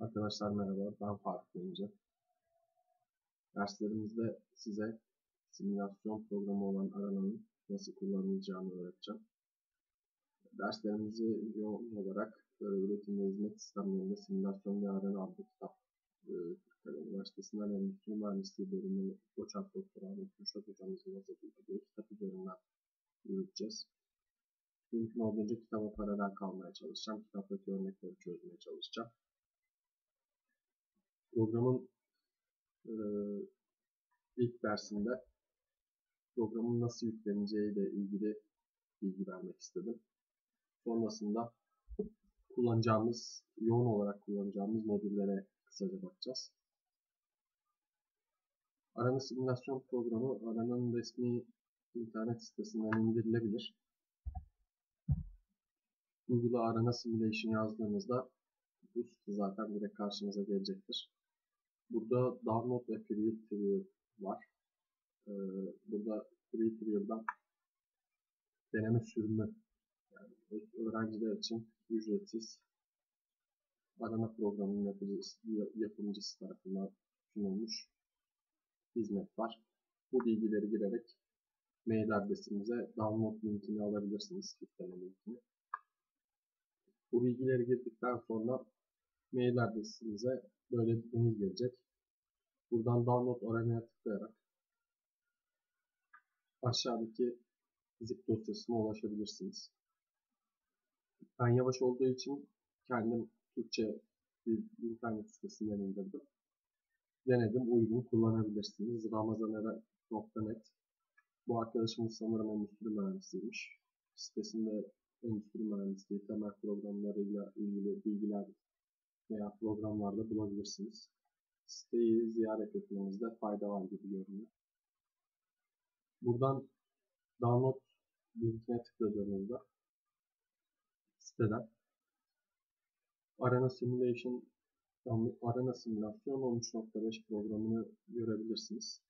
Arkadaşlar merhaba, ben Faruk Önce. Derslerimizde size simülasyon programı olan Arana'nın nasıl kullanılacağını öğreteceğim. Derslerimizi yoğun olarak üretim ve hizmet sistemlerinde simülasyon ve Arana adlı kitap e, Kırıkkale Üniversitesi'nden Endüstri Mühendisliği bölümü doçent doktor Ahmet Kürşat hocamızın hazırladığı kitap üzerinden yürüteceğiz. Mümkün olduğunca kitaba paralel kalmaya çalışacağım. Kitaptaki örnekleri çözmeye çalışacağım programın e, ilk dersinde programın nasıl yükleneceği ile ilgili bilgi vermek istedim. Sonrasında kullanacağımız, yoğun olarak kullanacağımız modüllere kısaca bakacağız. Arana simülasyon programı Arana'nın resmi internet sitesinden indirilebilir. Google'a Arana Simulation yazdığınızda bu site zaten direkt karşınıza gelecektir. Burada download ve free trial var. Ee, burada free trial'dan deneme sürümü yani öğrenciler için ücretsiz arama programının yapıcısı, yapımcısı tarafından sunulmuş hizmet var. Bu bilgileri girerek mail adresimize download linkini alabilirsiniz. Yükleme linkini. Bu bilgileri girdikten sonra mail adresinize böyle bir menü gelecek. Buradan download aramaya tıklayarak aşağıdaki zip dosyasına ulaşabilirsiniz. Ben yavaş olduğu için kendim Türkçe bir internet sitesinden indirdim. Denedim, uygun kullanabilirsiniz. ramazanera.net Bu arkadaşımız sanırım endüstri mühendisiymiş. Sitesinde endüstri mühendisliği temel programlarıyla ilgili bilgiler veya programlarda bulabilirsiniz. Siteyi ziyaret etmenizde fayda var gibi görünüyor. Buradan download linkine tıkladığınızda siteden Arena Simulation Arena Simülasyon 13.5 programını görebilirsiniz.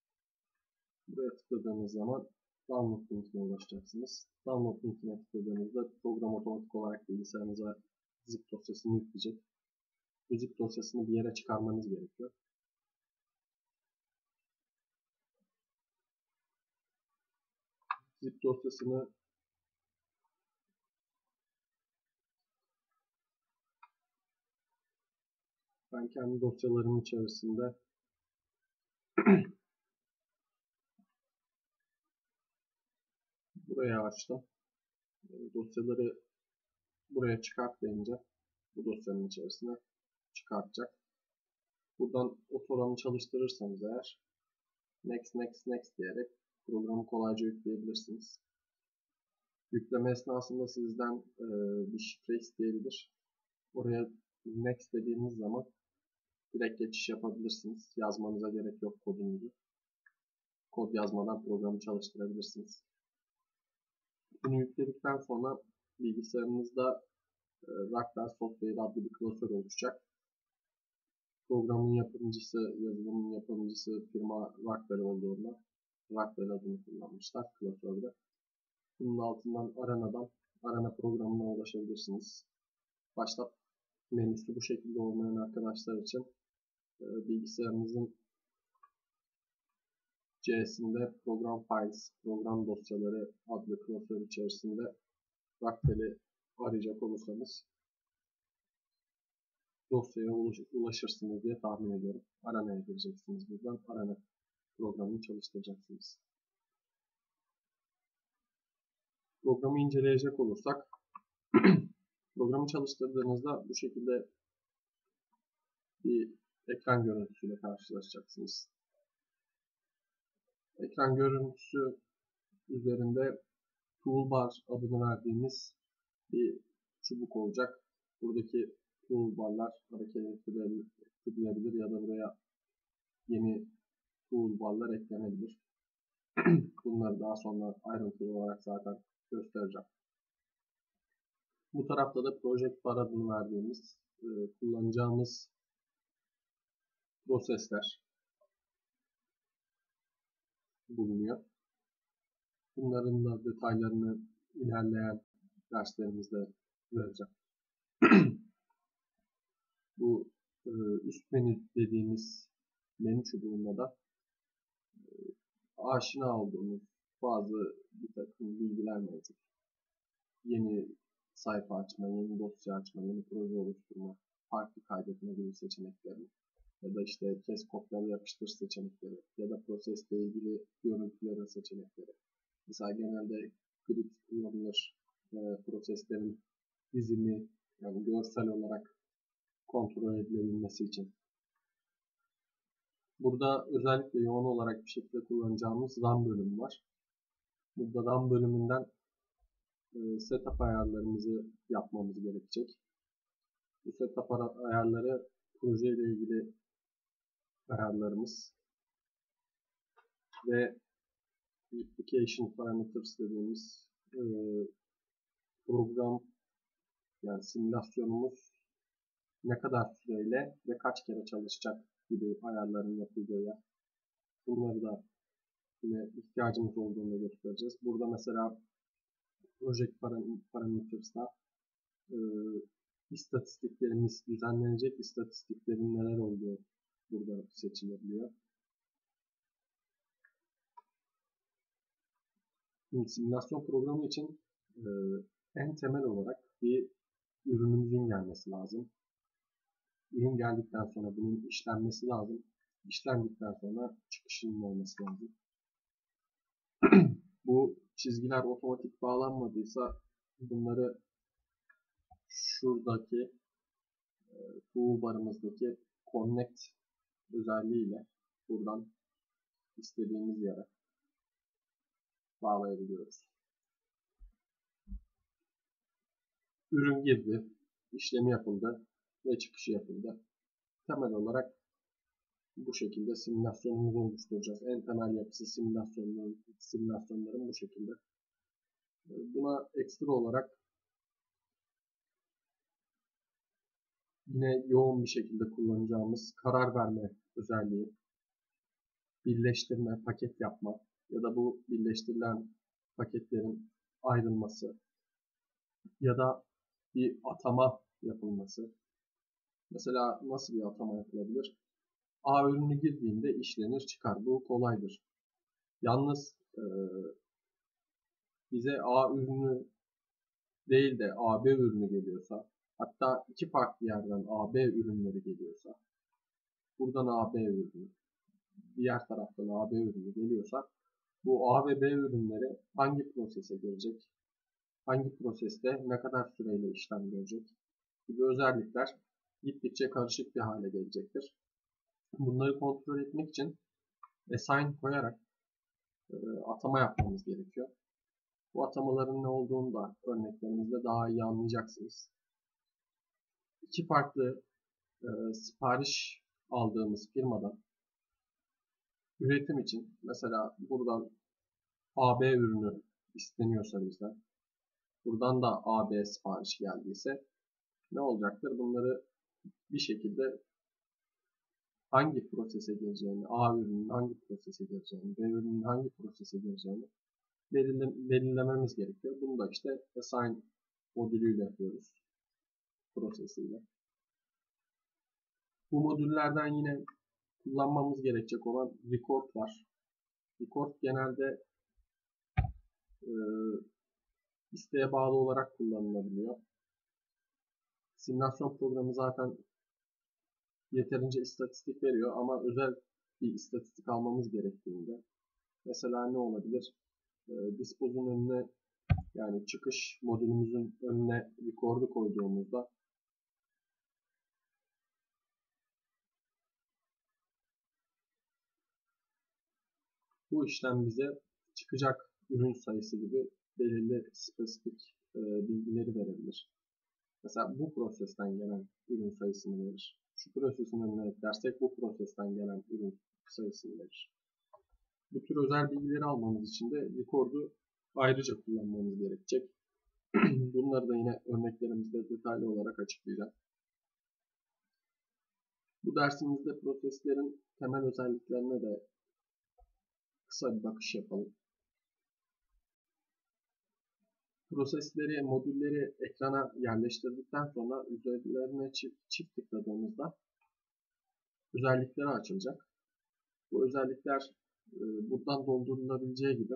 Buraya tıkladığınız zaman download linkine ulaşacaksınız. Download linkine tıkladığınızda program otomatik olarak bilgisayarınıza zip dosyasını yükleyecek müzik dosyasını bir yere çıkarmanız gerekiyor. Zip dosyasını ben kendi dosyalarım içerisinde buraya açtım. Dosyaları buraya çıkart deyince bu dosyanın içerisine çıkartacak. Buradan o programı çalıştırırsanız eğer next next next diyerek programı kolayca yükleyebilirsiniz. Yükleme esnasında sizden e, bir şifre isteyebilir. Oraya next dediğiniz zaman direkt geçiş yapabilirsiniz. Yazmanıza gerek yok kodunuzu. Kod yazmadan programı çalıştırabilirsiniz. Bunu yükledikten sonra bilgisayarınızda e, Rockwell Software adlı bir klasör oluşacak programın yapımcısı, yazılımın yapımcısı firma Rockwell olduğundan Rockwell adını kullanmışlar klasörde. Bunun altından Arana'dan Arana programına ulaşabilirsiniz. Başlat menüsü bu şekilde olmayan arkadaşlar için e, bilgisayarınızın C'sinde program files, program dosyaları adlı klasör içerisinde Rockwell'i arayacak olursanız dosyaya ulaşırsınız diye tahmin ediyorum. Arana'ya gireceksiniz buradan. Arana programını çalıştıracaksınız. Programı inceleyecek olursak programı çalıştırdığınızda bu şekilde bir ekran görüntüsüyle karşılaşacaksınız. Ekran görüntüsü üzerinde toolbar adını verdiğimiz bir çubuk olacak. Buradaki toolbarlar hareket ettirilebilir ya da buraya yeni toolbarlar eklenebilir. Bunları daha sonra ayrıntılı olarak zaten göstereceğim. Bu tarafta da Project Bar adını verdiğimiz e, kullanacağımız prosesler bulunuyor. Bunların da detaylarını ilerleyen derslerimizde vereceğim. bu e, üst menü dediğimiz menü çubuğunda da e, aşina olduğumuz bazı bir takım bilgiler mevcut. Yeni sayfa açma, yeni dosya açma, yeni proje oluşturma, farklı kaydetme gibi seçenekleri ya da işte kes kopyala yapıştır seçenekleri ya da prosesle ilgili görüntülerin seçenekleri. Mesela genelde grid kullanılır e, proseslerin dizimi yani görsel olarak kontrol edilebilmesi için. Burada özellikle yoğun olarak bir şekilde kullanacağımız RAM bölümü var. Burada RAM bölümünden e, setup ayarlarımızı yapmamız gerekecek. Bu setup ayarları proje ile ilgili ayarlarımız ve application parameters dediğimiz e, program yani simülasyonumuz ne kadar süreyle ve kaç kere çalışacak gibi ayarların yapıldığı yer. Bunları da yine ihtiyacımız olduğunda göstereceğiz. Burada mesela Project Parameters'ta e, istatistiklerimiz, düzenlenecek istatistiklerin neler olduğu burada seçilebiliyor. Şimdi simülasyon programı için e, en temel olarak bir ürünümüzün gelmesi lazım. Ürün geldikten sonra bunun işlenmesi lazım. İşlendikten sonra çıkışının olması lazım. Bu çizgiler otomatik bağlanmadıysa bunları şuradaki e, toolbarımızdaki connect özelliğiyle buradan istediğimiz yere bağlayabiliyoruz. Ürün girdi, işlemi yapıldı ve çıkışı yapıldı. Temel olarak bu şekilde simülasyonumuzu oluşturacağız. En temel yapısı simülasyonların, simülasyonların bu şekilde. Buna ekstra olarak yine yoğun bir şekilde kullanacağımız karar verme özelliği, birleştirme, paket yapma ya da bu birleştirilen paketlerin ayrılması ya da bir atama yapılması. Mesela nasıl bir atama yapılabilir? A ürünü girdiğinde işlenir çıkar. Bu kolaydır. Yalnız e, bize A ürünü değil de AB ürünü geliyorsa hatta iki farklı yerden AB ürünleri geliyorsa buradan AB ürünü diğer taraftan AB ürünü geliyorsa bu A ve B ürünleri hangi prosese gelecek? Hangi proseste ne kadar süreyle işlem görecek? gibi özellikler gittikçe karışık bir hale gelecektir. Bunları kontrol etmek için assign koyarak e, atama yapmamız gerekiyor. Bu atamaların ne olduğunu da örneklerimizde daha iyi anlayacaksınız. İki farklı e, sipariş aldığımız firmadan üretim için mesela buradan AB ürünü isteniyorsa bizden buradan da AB sipariş geldiyse ne olacaktır? Bunları bir şekilde hangi prosese gireceğini, A ürünün hangi prosese gireceğini, B ürünün hangi prosese gireceğini belirlememiz gerekiyor. Bunu da işte assign modülüyle yapıyoruz. Prosesiyle. Bu modüllerden yine kullanmamız gerekecek olan record var. Record genelde e, isteğe bağlı olarak kullanılabiliyor. Simülasyon programı zaten yeterince istatistik veriyor ama özel bir istatistik almamız gerektiğinde mesela ne olabilir? E, Dispoz'un önüne yani çıkış modülümüzün önüne record'u koyduğumuzda bu işlem bize çıkacak ürün sayısı gibi belirli spesifik e, bilgileri verebilir. Mesela bu prosesten gelen ürün sayısını verir şu prosesin önüne eklersek bu prosesten gelen ürün sayısını verir. Bu tür özel bilgileri almamız için de record'u ayrıca kullanmamız gerekecek. Bunları da yine örneklerimizde detaylı olarak açıklayacağım. Bu dersimizde proseslerin temel özelliklerine de kısa bir bakış yapalım. Prosesleri, modülleri ekrana yerleştirdikten sonra üzerlerine çift, çift tıkladığımızda özellikleri açılacak. Bu özellikler e, buradan doldurulabileceği gibi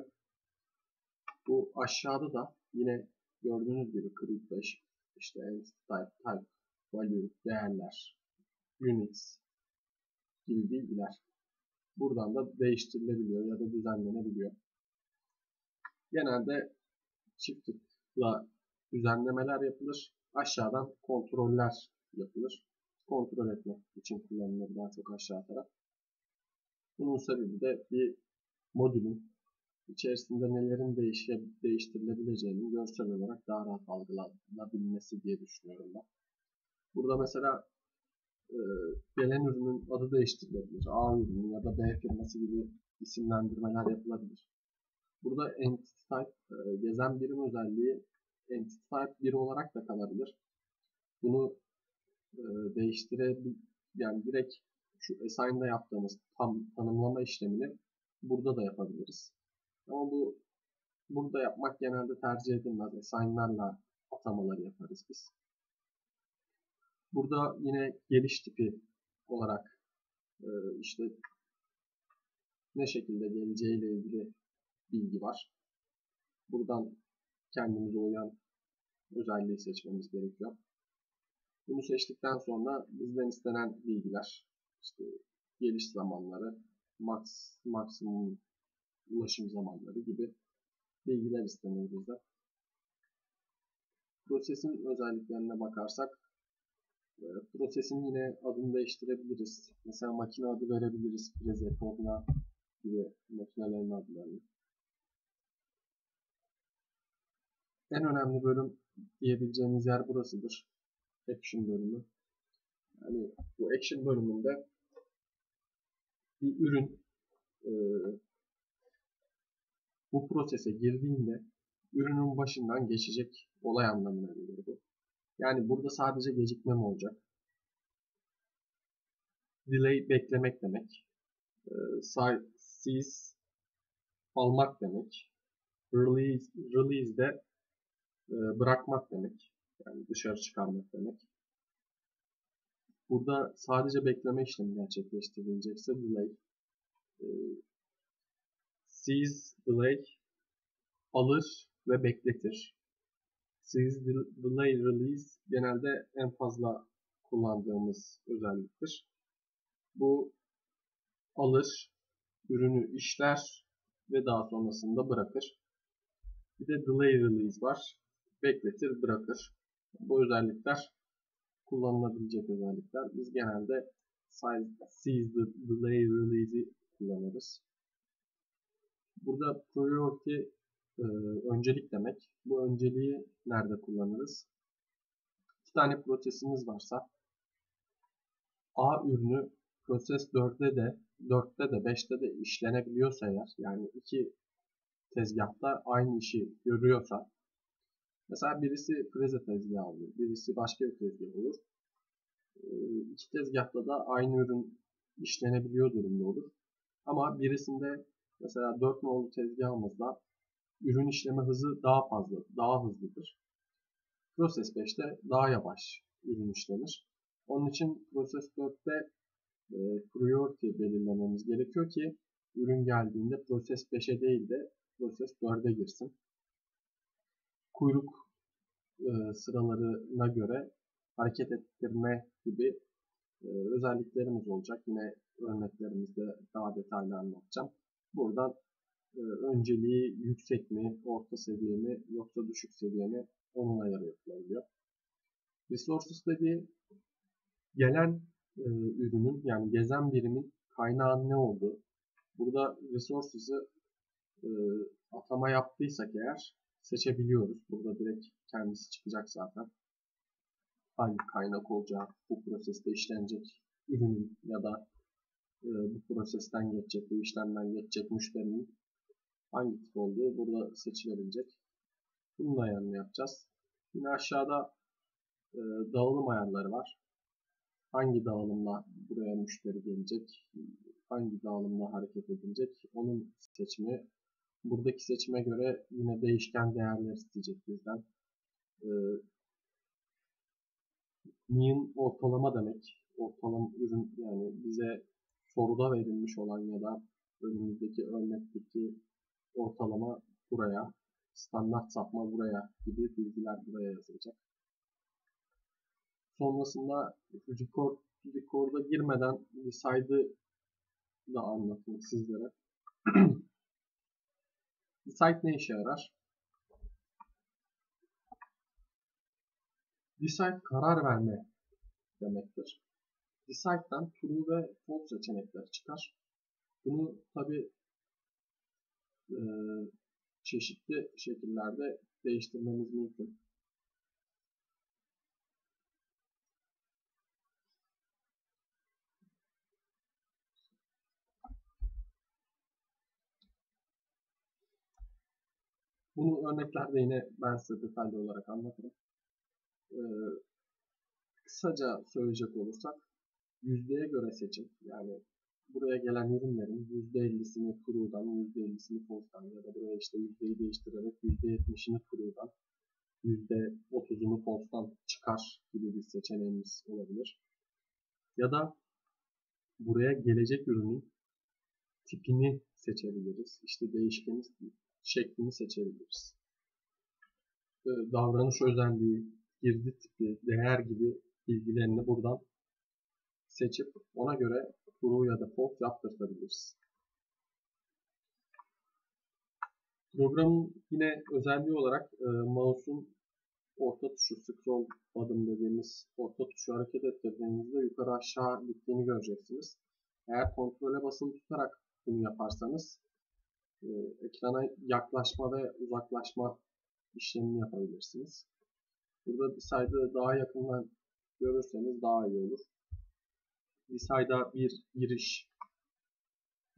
bu aşağıda da yine gördüğünüz gibi create 5 işte type, type, value, değerler, units gibi bilgiler buradan da değiştirilebiliyor ya da düzenlenebiliyor. Genelde çift tıkla düzenlemeler yapılır. Aşağıdan kontroller yapılır. Kontrol etmek için kullanılır daha çok aşağı taraf. Bunun sebebi de bir modülün içerisinde nelerin değişe, değiştirilebileceğini görsel olarak daha rahat algılanabilmesi diye düşünüyorum ben. Burada mesela e, gelen ürünün adı değiştirilebilir. A ürünü ya da B firması gibi isimlendirmeler yapılabilir. Burada entity type e, gezen birim özelliği entity type 1 olarak da kalabilir. Bunu e, yani direkt şu assign'da yaptığımız tam tanımlama işlemini burada da yapabiliriz. Ama bu burada yapmak genelde tercih edilmez. Assign'larla atamaları yaparız biz. Burada yine geliş tipi olarak e, işte ne şekilde geleceğiyle ilgili bilgi var. Buradan kendimize uyan özelliği seçmemiz gerekiyor. Bunu seçtikten sonra bizden istenen bilgiler, işte geliş zamanları, max, maksimum ulaşım zamanları gibi bilgiler isteniyor bizden. Prosesin özelliklerine bakarsak, e, prosesin yine adını değiştirebiliriz. Mesela makine adı verebiliriz. Preze, Torna gibi makinelerin adlarını. En önemli bölüm diyebileceğimiz yer burasıdır. Action bölümü. Yani bu Action bölümünde bir ürün e, bu prosese girdiğinde ürünün başından geçecek olay anlamına gelir bu. Yani burada sadece gecikme mi olacak? Delay beklemek demek. E, seize almak demek. Release, release de e, bırakmak demek. Yani dışarı çıkarmak demek. Burada sadece bekleme işlemi gerçekleştirilecekse delay. E, seize delay alır ve bekletir. Seize delay release genelde en fazla kullandığımız özelliktir. Bu alır, ürünü işler ve daha sonrasında bırakır. Bir de delay release var bekletir, bırakır. Bu özellikler kullanılabilecek özellikler. Biz genelde seize the delay release'i kullanırız. Burada priority e, öncelik demek. Bu önceliği nerede kullanırız? İki tane prosesimiz varsa A ürünü proses 4'te de 4'te de 5'te de işlenebiliyorsa eğer yani iki tezgahta aynı işi görüyorsa Mesela birisi preze tezgahı olur, birisi başka bir tezgah olur. Ee, iki tezgahta da aynı ürün işlenebiliyor durumda olur. Ama birisinde mesela 4 nolu tezgahımızda ürün işleme hızı daha fazla, daha hızlıdır. Proses 5'te daha yavaş ürün işlenir. Onun için Proses 4'te e, priority belirlememiz gerekiyor ki ürün geldiğinde Proses 5'e değil de Proses 4'e girsin kuyruk e, sıralarına göre hareket ettirme gibi e, özelliklerimiz olacak. Yine örneklerimizde daha detaylı anlatacağım. Buradan e, önceliği yüksek mi, orta seviye mi yoksa düşük seviye mi onun ayarı yapılabiliyor. Resources dediği gelen ürünün yani gezen birimin kaynağın ne olduğu. Burada resources'ı atama yaptıysak eğer seçebiliyoruz. Burada direkt kendisi çıkacak zaten. Hangi kaynak olacağı, bu proseste işlenecek ürünün ya da e, bu prosesten geçecek, bu işlemden geçecek müşterinin hangi tip olduğu burada seçilebilecek. Bunun ayarını yapacağız. Yine aşağıda e, dağılım ayarları var. Hangi dağılımla buraya müşteri gelecek, hangi dağılımla hareket edilecek, onun seçimi Buradaki seçime göre yine değişken değerler isteyecek bizden. Ee, mean ortalama demek. ortalama ürün yani bize soruda verilmiş olan ya da önümüzdeki örnekteki ortalama buraya, standart sapma buraya gibi bilgiler buraya yazılacak. Sonrasında record, record'a girmeden decide'ı da anlatayım sizlere. Decide ne işe yarar? Decide karar verme demektir. Decide'den true ve false seçenekler çıkar. Bunu tabi e, çeşitli şekillerde değiştirmemiz mümkün. Bunu örneklerde yine ben size detaylı olarak anlatırım. Ee, kısaca söyleyecek olursak yüzdeye göre seçim yani buraya gelen ürünlerin %50'sini True'dan, %50'sini False'dan ya da buraya işte yüzdeyi değiştirerek %70'ini True'dan, %30'unu False'dan çıkar gibi bir seçeneğimiz olabilir. Ya da buraya gelecek ürünün tipini seçebiliriz. İşte değişkeni şeklini seçebiliriz. Ee, davranış özelliği, girdi tipi, değer gibi bilgilerini buradan seçip ona göre true ya da false yaptırtabiliriz. Programın yine özelliği olarak e, mouse'un orta tuşu scroll adım dediğimiz orta tuşu hareket ettirdiğinizde yukarı aşağı gittiğini göreceksiniz. Eğer kontrole basılı tutarak bunu yaparsanız e, ekrana yaklaşma ve uzaklaşma işlemini yapabilirsiniz. Burada decide'ı daha yakından görürseniz daha iyi olur. Decide'a bir giriş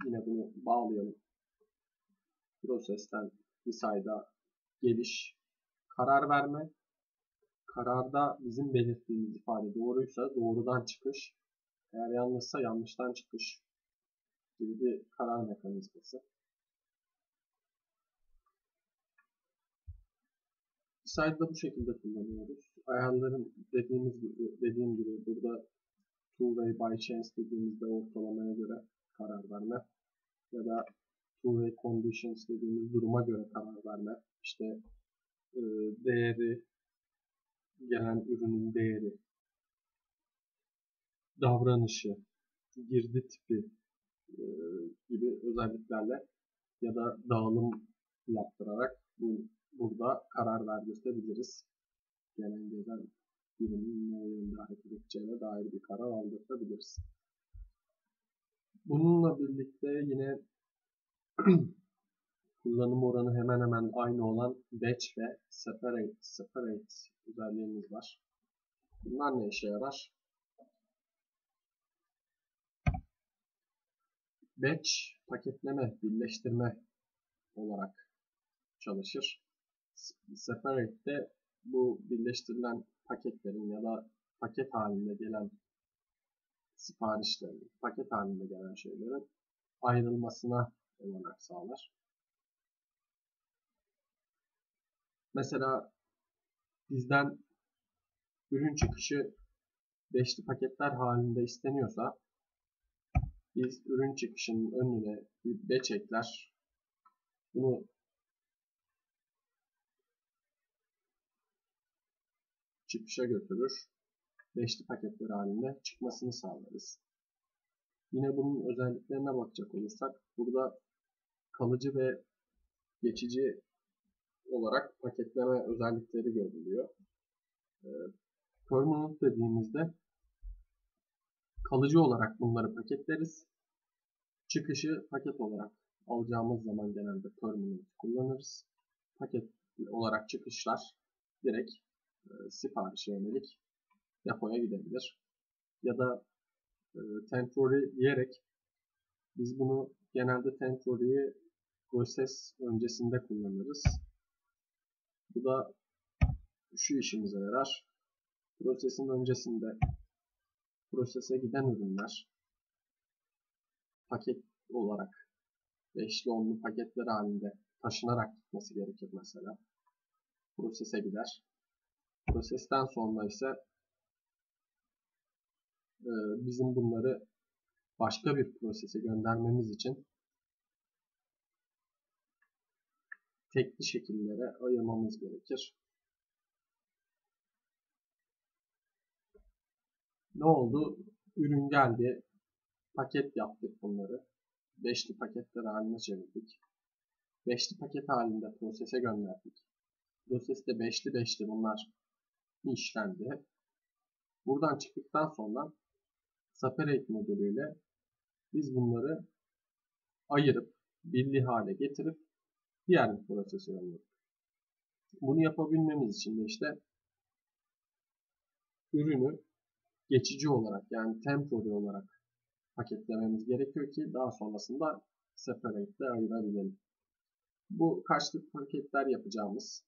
yine bunu bağlayalım. Prosesten decide'a geliş, karar verme, kararda bizim belirttiğimiz ifade doğruysa doğrudan çıkış, eğer yanlışsa yanlıştan çıkış gibi bir karar mekanizması. Side'da bu şekilde kullanıyoruz. Ayarların dediğimiz gibi, dediğim gibi burada two-way by chance dediğimizde ortalamaya göre karar verme ya da two-way conditions dediğimiz duruma göre karar verme. İşte e, değeri, gelen ürünün değeri, davranışı, girdi tipi e, gibi özelliklerle ya da dağılım yaptırarak bu burada karar verdirtebiliriz. Gelen gelen birimin ne yönde hareket edeceğine dair bir karar aldırtabiliriz. Bununla birlikte yine kullanım oranı hemen hemen aynı olan batch ve separate, separate özelliğimiz var. Bunlar ne işe yarar? Batch paketleme, birleştirme olarak çalışır. Separate'de bu birleştirilen paketlerin ya da paket halinde gelen siparişlerin, paket halinde gelen şeylerin ayrılmasına olanak sağlar. Mesela bizden ürün çıkışı beşli paketler halinde isteniyorsa biz ürün çıkışının önüne bir batch ekler. Bunu çıkışa götürür. Beşli paketler halinde çıkmasını sağlarız. Yine bunun özelliklerine bakacak olursak burada kalıcı ve geçici olarak paketleme özellikleri görülüyor. Ee, permanent dediğimizde kalıcı olarak bunları paketleriz. Çıkışı paket olarak alacağımız zaman genelde permanent kullanırız. Paket olarak çıkışlar direkt e, siparişe yönelik depoya gidebilir. Ya da e, temporary diyerek biz bunu genelde temporary'i proses öncesinde kullanırız. Bu da şu işimize yarar. Prosesin öncesinde prosese giden ürünler paket olarak beşli onlu paketler halinde taşınarak gitmesi gerekir mesela. Prosese gider. Prosesten sonra ise e, bizim bunları başka bir prosese göndermemiz için tekli şekillere ayırmamız gerekir. Ne oldu? Ürün geldi. Paket yaptık bunları. Beşli paketler haline çevirdik. Beşli paket halinde prosese gönderdik. Proseste beşli beşli bunlar işlendi. Buradan çıktıktan sonra separate modülüyle biz bunları ayırıp birli hale getirip diğer bir prosese yolladık. Bunu yapabilmemiz için de işte ürünü geçici olarak yani temporary olarak paketlememiz gerekiyor ki daha sonrasında separate ile ayırabilelim. Bu kaçlık paketler yapacağımız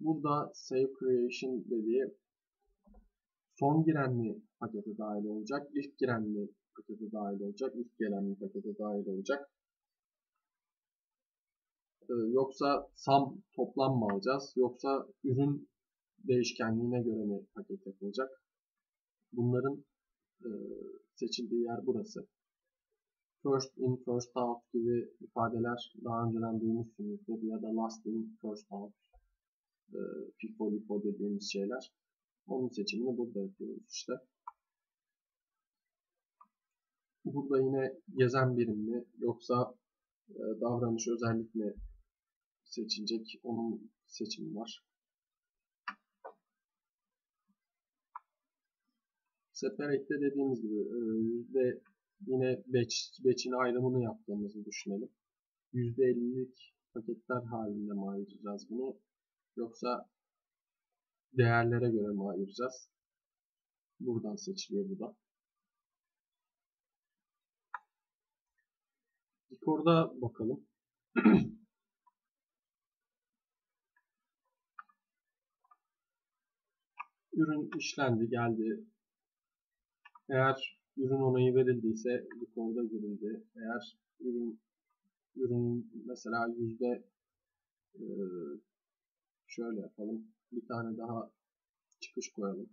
burada save creation dediği son girenli pakete dahil olacak, ilk girenli pakete dahil olacak, ilk gelenli pakete dahil olacak. Ee, yoksa sum toplam mı alacağız, yoksa ürün değişkenliğine göre mi paket yapılacak? Bunların e, seçildiği yer burası. First in, first out gibi ifadeler daha önceden duymuşsunuzdur ya da last in, first out e, FIFO, LIFO dediğimiz şeyler. Onun seçimini burada yapıyoruz işte. Burada yine gezen birim mi yoksa e, davranış özellik mi seçilecek onun seçimi var. Separate'de dediğimiz gibi e, yine batch, batch'in ayrımını yaptığımızı düşünelim. %50'lik paketler halinde mi ayıracağız bunu? Yoksa değerlere göre mi ayıracağız? Buradan seçiliyor bu da. Dekorda bakalım. Ürün işlendi, geldi. Eğer ürün onayı verildiyse dekorda girildi. Eğer ürün ürün mesela yüzde e, şöyle yapalım. Bir tane daha çıkış koyalım.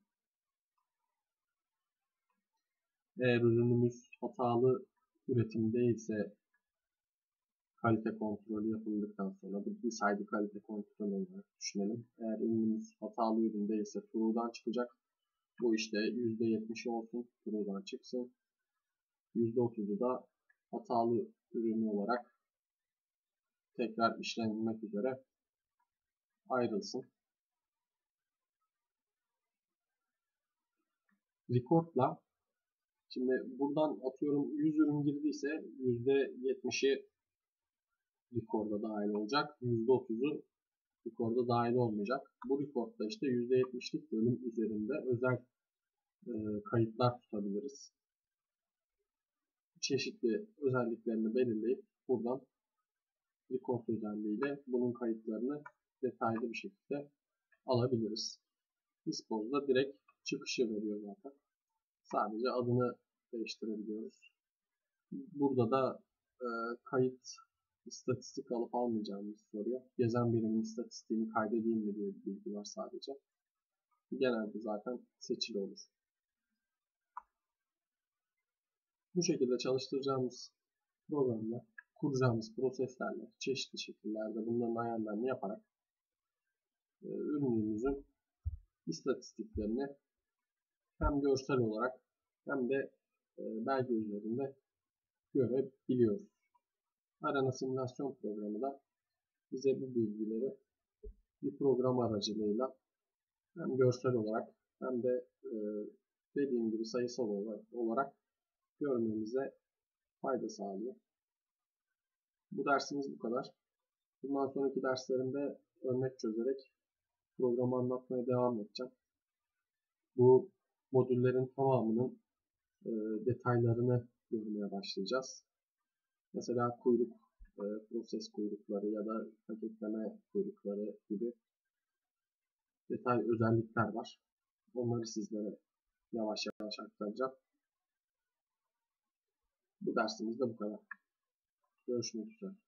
Eğer ürünümüz hatalı üretim değilse kalite kontrolü yapıldıktan sonra bir saydı kalite kontrolü olarak düşünelim. Eğer ürünümüz hatalı ürün değilse True'dan çıkacak. Bu işte %70'i olsun True'dan çıksın. %30'u da hatalı ürünü olarak tekrar işlenmek üzere ayrılsın. Record'la şimdi buradan atıyorum 100 ürün girdiyse %70'i record'a dahil olacak. %30'u record'a dahil olmayacak. Bu record'da işte %70'lik bölüm üzerinde özel e, kayıtlar tutabiliriz. Çeşitli özelliklerini belirleyip buradan record özelliğiyle bunun kayıtlarını detaylı bir şekilde alabiliriz. Dispose'da direkt çıkışı veriyor zaten. Sadece adını değiştirebiliyoruz. Burada da e, kayıt istatistik alıp almayacağımızı soruyor. Gezen birimin istatistiğini kaydedeyim mi diye bir bilgi var sadece. Genelde zaten seçili olur. Bu şekilde çalıştıracağımız programla, kuracağımız proseslerle çeşitli şekillerde bunların ayarlarını yaparak e, ürünümüzün istatistiklerini hem görsel olarak hem de e, belge üzerinde görebiliyoruz. Arana simülasyon programı da bize bu bilgileri bir program aracılığıyla hem görsel olarak hem de e, dediğim gibi sayısal olarak görmemize fayda sağlıyor. Bu dersimiz bu kadar. Bundan sonraki derslerimde örnek çözerek programı anlatmaya devam edeceğim. Bu modüllerin tamamının e, detaylarını görmeye başlayacağız. Mesela kuyruk, e, proses kuyrukları ya da paketleme kuyrukları gibi detay özellikler var. Onları sizlere yavaş yavaş aktaracağım. Bu dersimiz de bu kadar. Görüşmek üzere.